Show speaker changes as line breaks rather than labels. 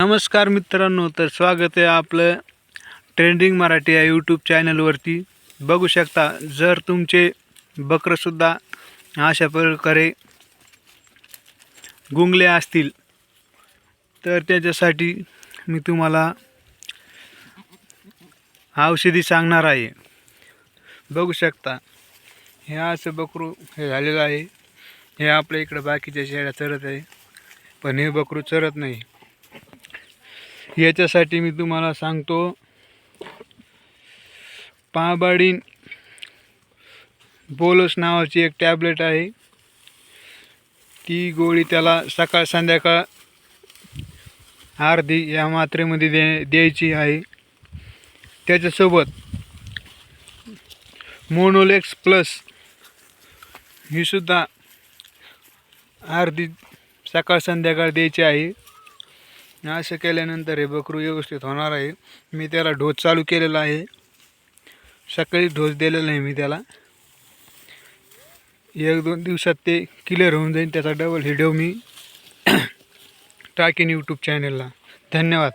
नमस्कार मित्रांनो तर स्वागत आहे आपलं ट्रेंडिंग मराठी या यूट्यूब चॅनलवरती बघू शकता जर तुमचे बकरंसुद्धा अशा प्रकारे गुंगले असतील तर त्याच्यासाठी मी तुम्हाला औषधी सांगणार आहे. बघू शकता हे असं बकरू हे झालेलं आहे. हे आपल्या इकडं बाकीच्या शेळ्या चरत आहे पण हे बकरू चरत नाही. याच्यासाठी मी तुम्हाला सांगतो पाबाडीन बोलस नावाची एक टॅबलेट आहे. ती गोळी त्याला सकाळ संध्याकाळ अर्धी या मात्रेमध्ये दे द्यायची आहे. त्याच्यासोबत मोनोलेक्स प्लस ही सुद्धा अर्धी सकाळ संध्याकाळ द्यायची आहे. असं केल्यानंतर हे बकरू व्यवस्थित होणार आहे. मी त्याला ढोस चालू केलेला आहे. सकाळी ढोस दिलेला आहे मी त्याला. एक दोन दिवसात ते क्लिअर होऊन जाईल. त्याचा डबल व्हिडिओ मी. टाकेन यूट्यूब चॅनलला धन्यवाद.